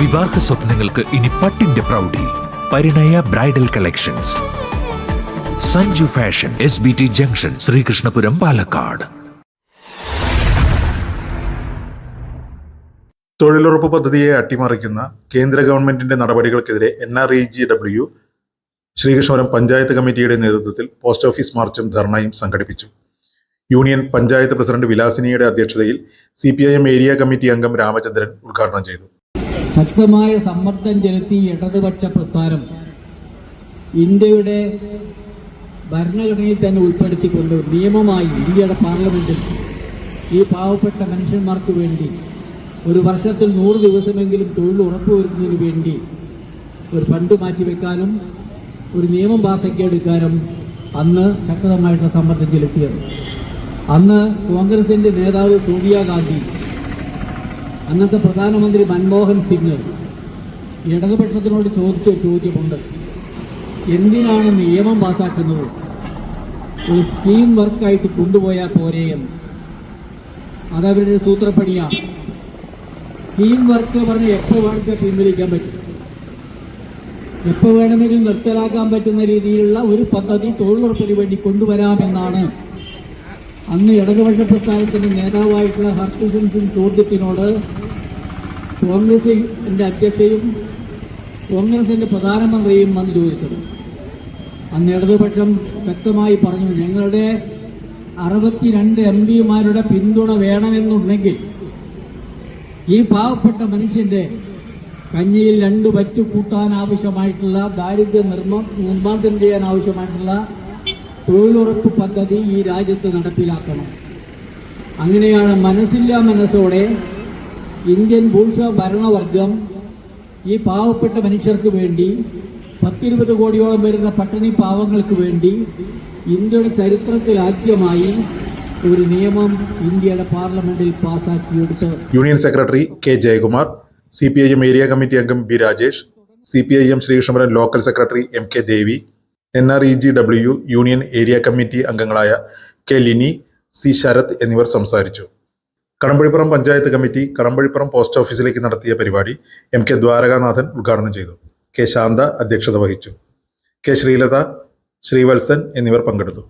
വിവാഹ സ്വപ്നങ്ങൾക്ക് ഇനി പട്ടിന്റെ പ്രൗഢി. Parinaya bridal collections. Sanju fashion S B T junction Sreekrishnapuram Palakkad. തൊഴിലുറപ്പ് പദ്ധതിയെ അട്ടിമറിക്കുന്ന കേന്ദ്ര ഗവൺമെന്റിന്റെ നടപടികൾക്കെതിരെ N R E G W Sreekrishnapuram panchayat committee നേതൃത്വത്തിൽ പോസ്റ്റ് ഓഫീസ് മാർച്ചും ധർണയും സംഘടിപ്പിച്ചു. യൂണിയൻ പഞ്ചായത്ത് പ്രസിഡന്റ് വിലാസിനിയുടെ അധ്യക്ഷതയിൽ സി ഏരിയ കമ്മിറ്റി അംഗം രാമചന്ദ്രൻ ഉദ്ഘാടനം ചെയ്തു. ശക്തമായ സമ്മർദ്ദം ചെലുത്തി ഇടതുപക്ഷ പ്രസ്ഥാനം ഇന്ത്യയുടെ ഭരണഘടനയിൽ തന്നെ ഉൾപ്പെടുത്തിക്കൊണ്ട് നിയമമായി ഇന്ത്യയുടെ പാർലമെന്റിൽ ഈ പാവപ്പെട്ട മനുഷ്യന്മാർക്ക് വേണ്ടി ഒരു വർഷത്തിൽ നൂറ് ദിവസമെങ്കിലും തൊഴിൽ ഉറപ്പുവരുന്നതിന് വേണ്ടി ഒരു ഫണ്ട് മാറ്റിവെക്കാനും ഒരു നിയമം പാസാക്കിയെടുക്കാനും അന്ന് ശക്തമായിട്ടുള്ള സമ്മർദ്ദം ചെലുത്തിയത്. അന്ന് കോൺഗ്രസിന്റെ നേതാവ് സോണിയാഗാന്ധി അന്നത്തെ പ്രധാനമന്ത്രി മൻമോഹൻ സിംഗ് ഇടതുപക്ഷത്തിനോട് ചോദിച്ച ചോദ്യമുണ്ട്. എന്തിനാണ് നിയമം പാസാക്കുന്നത്? ഒരു സ്കീം വർക്കായിട്ട് കൊണ്ടുപോയാൽ പോരെ എന്ന്. അതവരുടെ സൂത്രപ്പണിയാണ് സ്കീം വർക്ക് പറഞ്ഞ് എപ്പോൾ വേണമെങ്കിൽ പിൻവലിക്കാൻ പറ്റും. എപ്പോൾ വേണമെങ്കിലും നിർത്തലാക്കാൻ പറ്റുന്ന രീതിയിലുള്ള ഒരു പദ്ധതി തൊഴിലുറപ്പിന് വേണ്ടി കൊണ്ടുവരാമെന്നാണ് അന്ന് ഇടതുപക്ഷ പ്രസ്ഥാനത്തിന്റെ നേതാവായിട്ടുള്ള ഹർഭൂഷൺ സിംഗ് ചോദ്യത്തിനോട് കോൺഗ്രസിന്റെ അധ്യക്ഷയും കോൺഗ്രസിന്റെ പ്രധാനമന്ത്രിയും വന്ന് ചോദിച്ചത്. അന്ന് ഇടതുപക്ഷം ശക്തമായി പറഞ്ഞു ഞങ്ങളുടെ അറുപത്തിരണ്ട് എം പിമാരുടെ പിന്തുണ വേണമെന്നുണ്ടെങ്കിൽ ഈ പാവപ്പെട്ട മനുഷ്യന്റെ കഞ്ഞിയിൽ രണ്ട് വച്ചു കൂട്ടാൻ ആവശ്യമായിട്ടുള്ള ദാരിദ്ര്യ നിർമ്മ നിർമ്മാർജനം ചെയ്യാൻ ആവശ്യമായിട്ടുള്ള തൊഴിലുറപ്പ് പദ്ധതി ഈ രാജ്യത്ത് നടപ്പിലാക്കണം. അങ്ങനെയാണ് മനസ്സില്ലാ മനസ്സോടെ ഇന്ത്യൻ ഭൂഷ ഭരണവർഗം ഈ പാവപ്പെട്ട മനുഷ്യർക്ക് വേണ്ടി പത്തിരുപത് കോടിയോളം വരുന്ന പട്ടിണി പാവങ്ങൾക്ക് വേണ്ടി ഇന്ത്യയുടെ ചരിത്രത്തിൽ ആദ്യമായി ഒരു നിയമം ഇന്ത്യയുടെ പാർലമെന്റിൽ പാസാക്കിയെടുത്ത് union secretary K Jayakumar C P I M area committee അംഗം B Rajesh C P I M Sreekrishnapuram local secretary M K Devi N R E G W union area committee അംഗങ്ങളായ കെ ലിനി സി ശരത് എന്നിവർ സംസാരിച്ചു. Kadampazhipuram panchayat committee Kadampazhipuram post ഓഫീസിലേക്ക് നടത്തിയ പരിപാടി M K Dwarakanathan ഉദ്ഘാടനം ചെയ്തു. K Shantha അധ്യക്ഷത വഹിച്ചു. കെ ശ്രീലത ശ്രീവത്സൻ എന്നിവർ പങ്കെടുത്തു.